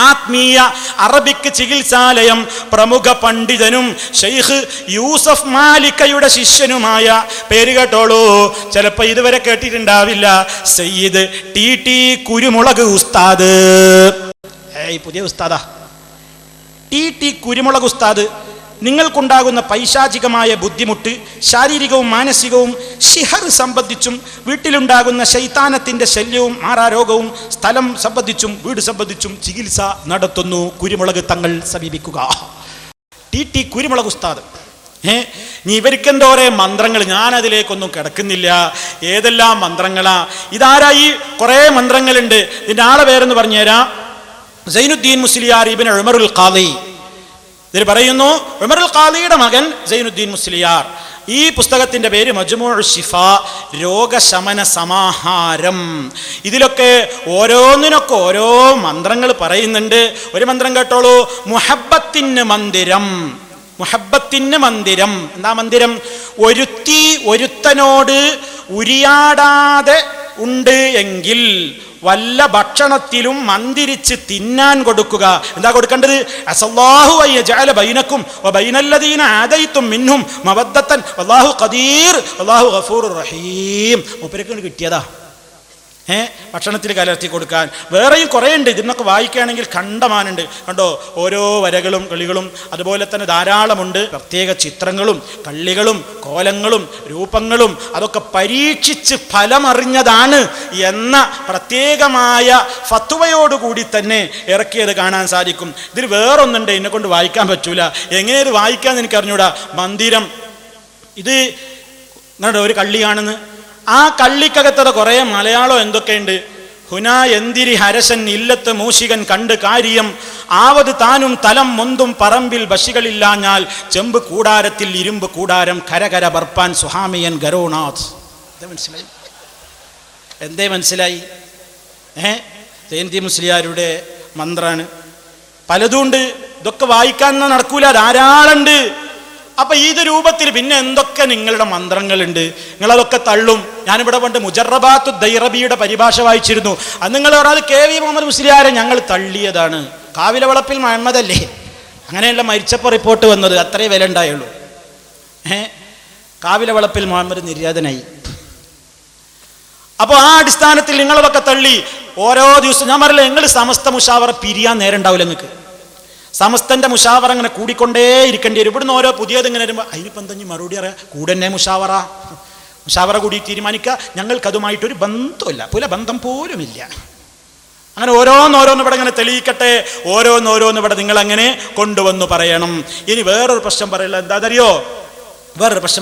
ആത്മീയ അറബിക് ചികിത്സാലയം പ്രമുഖ പണ്ഡിതനും ഷെയ്ഖ് യൂസഫ് മാലിക്കയുടെ ശിഷ്യനുമായ. പേര് കേട്ടോളൂ. ചിലപ്പോൾ ഇതുവരെ കേട്ടിട്ടുണ്ടാവില്ല. സയ്യിദ് ടി ടി കുരുമുളക് ഉസ്താദ്. ഏയ് പുതിയ ഉസ്താദാ. ടി ടി കുരുമുളക് ഉസ്താദ്. നിങ്ങൾക്കുണ്ടാകുന്ന പൈശാചികമായ ബുദ്ധിമുട്ട് ശാരീരികവും മാനസികവും ഷിഹർ സംബന്ധിച്ചും വീട്ടിലുണ്ടാകുന്ന ശൈത്താനത്തിന്റെ ശല്യവും മാറാരോഗവും സ്ഥലം സംബന്ധിച്ചും വീട് സംബന്ധിച്ചും ചികിത്സ നടത്തുന്നു. കുരുമുളക് തങ്ങൾ സമീപിക്കുക. ടി ടി കുരുമുളക് ഉസ്താദ്. ഏ നീ ഇവർക്കെന്തോരെ മന്ത്രങ്ങൾ? ഞാനതിലേക്കൊന്നും കിടക്കുന്നില്ല. ഏതെല്ലാം മന്ത്രങ്ങളാ? ഇതാരായി കുറേ മന്ത്രങ്ങളുണ്ട്? ഇതിന്റെ ആളെ പേരെന്ന് പറഞ്ഞുതരാം. സൈനുദ്ദീൻ മുസ്ലിയാർ ഇബിൻ ഉമറുൽ ഖാദി. ഇതിൽ പറയുന്നു ഉമറുൽ ഖാദിയുടെ മകൻ സൈനുദ്ദീൻ മുസ്ലിയാർ. ഈ പുസ്തകത്തിന്റെ പേര് മജ്മൂ ഷിഫ രോഗശമന സമാഹാരം. ഇതിലൊക്കെ ഓരോന്നിനൊക്കെ ഓരോ മന്ത്രങ്ങൾ പറയുന്നുണ്ട്. ഒരു മന്ത്രം കേട്ടോളൂ മുഹബത്തിന് മന്ദിരം. മുഹബത്തിന് മന്ദിരം. എന്താ മന്ദിരം? ഒരുത്തി ഒരുത്തനോട് ഉരിയാടാതെ ഉണ്ട് എങ്കിൽ വല്ല ഭക്ഷണത്തിലും മന്ദിരിച്ച് തിന്നാൻ കൊടുക്കുക. എന്താ കൊടുക്കേണ്ടത്? അസല്ലാഹു ജഅല ബൈനക്കും ബൈനല്ലദീന ആദയിത്തും മിന്നും മവദ്ദത്തൻ. അള്ളാഹു ഖദീർ. അള്ളാഹു ഗഫൂർ റഹീം. മൂപ്പരക്ക് കിട്ടിയതാ. ഏ? ഭക്ഷണത്തിൽ കലർത്തി കൊടുക്കാൻ. വേറെയും കുറേ ഉണ്ട് ഇതിനൊക്കെ വായിക്കുകയാണെങ്കിൽ കണ്ടമാനുണ്ട്. കണ്ടോ? ഓരോ വരകളും കളികളും അതുപോലെ തന്നെ ധാരാളമുണ്ട്. പ്രത്യേക ചിത്രങ്ങളും കള്ളികളും കോലങ്ങളും രൂപങ്ങളും അതൊക്കെ പരീക്ഷിച്ച് ഫലമറിഞ്ഞതാണ് എന്ന പ്രത്യേകമായ ഫത്തുവയോടുകൂടി തന്നെ ഇറക്കിയത് കാണാൻ സാധിക്കും. ഇതിൽ വേറൊന്നുണ്ട്. എന്നെ കൊണ്ട് വായിക്കാൻ പറ്റൂല. എങ്ങനെ ഇത് വായിക്കാമെന്ന് എനിക്ക് അറിഞ്ഞൂടാ മന്ദിരം. ഇത് നിങ്ങളുടെ ഒരു കള്ളിയാണെന്ന്. ആ കള്ളിക്കകത്തത് കുറേ മലയാളം എന്തൊക്കെയുണ്ട്? ഹുന എന്തിരി ഹരസൻ ഇല്ലത്ത് മൂഷികൻ കണ്ട് കാര്യം. ആവത് താനും തലം മൊന്തും പറമ്പിൽ ബശികളില്ലാഞ്ഞാൽ ചെമ്പ് കൂടാരത്തിൽ ഇരുമ്പ് കൂടാരം കരകര ബർപ്പാൻ സുഹാമിയൻ എന്താ മനസ്സിലായി? എന്തേ മനസ്സിലായി? ഏ? ജയന്തി മുസ്ലിയാരുടെ മന്ത്രാണ്. പലതുണ്ട്. ഇതൊക്കെ വായിക്കാൻ നടക്കൂല. ധാരാളമുണ്ട് അപ്പൊ ഇത് രൂപത്തിൽ പിന്നെ എന്തൊക്കെ നിങ്ങളുടെ മന്ത്രങ്ങളുണ്ട്? നിങ്ങളതൊക്കെ തള്ളും. ഞാനിവിടെ പണ്ട് മുജറബാത്തു ദൈറബിയുടെ പരിഭാഷ വായിച്ചിരുന്നു. അത് നിങ്ങൾ പറഞ്ഞത് കെ വി മുഹമ്മദ് മുസ്ലിയാരെ ഞങ്ങൾ തള്ളിയതാണ്. കാവിലവളപ്പിൽ മുഹമ്മദല്ലേ? അങ്ങനെയല്ല മരിച്ചപ്പോൾ റിപ്പോർട്ട് വന്നത്. അത്രേ വില ഉണ്ടായുള്ളൂ. ഏ? കാവിലവളപ്പിൽ മുഹമ്മദ് നിര്യാതനായി. അപ്പോൾ ആ അടിസ്ഥാനത്തിൽ നിങ്ങളതൊക്കെ തള്ളി. ഓരോ ദിവസവും ഞാൻ പറയില്ല നിങ്ങൾ സമസ്ത മുഷാവറ പിരിയാൻ നേരം ഉണ്ടാവില്ല നിങ്ങൾക്ക്. സമസ്തന്റെ മുഷാവറ അങ്ങനെ കൂടിക്കൊണ്ടേ ഇരിക്കേണ്ടി വരും. ഇവിടുന്ന് ഓരോ പുതിയത് ഇങ്ങനെ വരുമ്പോൾ അതിനിപ്പം തന്നെ മറുപടി അറിയാം കൂടെ തന്നെ മുഷാവറ. മുഷാവറ കൂടി തീരുമാനിക്കുക. ഞങ്ങൾക്കതുമായിട്ടൊരു ബന്ധമില്ല പുല ബന്ധം പോലുമില്ല. അങ്ങനെ ഓരോന്നോരോന്ന് ഇവിടെ ഇങ്ങനെ തെളിയിക്കട്ടെ. ഓരോന്നോരോന്ന് ഇവിടെ നിങ്ങൾ അങ്ങനെ കൊണ്ടുവന്ന് പറയണം. ഇനി വേറൊരു പ്രശ്നം പറയില്ല. എന്താ അറിയോ വേറൊരു പ്രശ്നം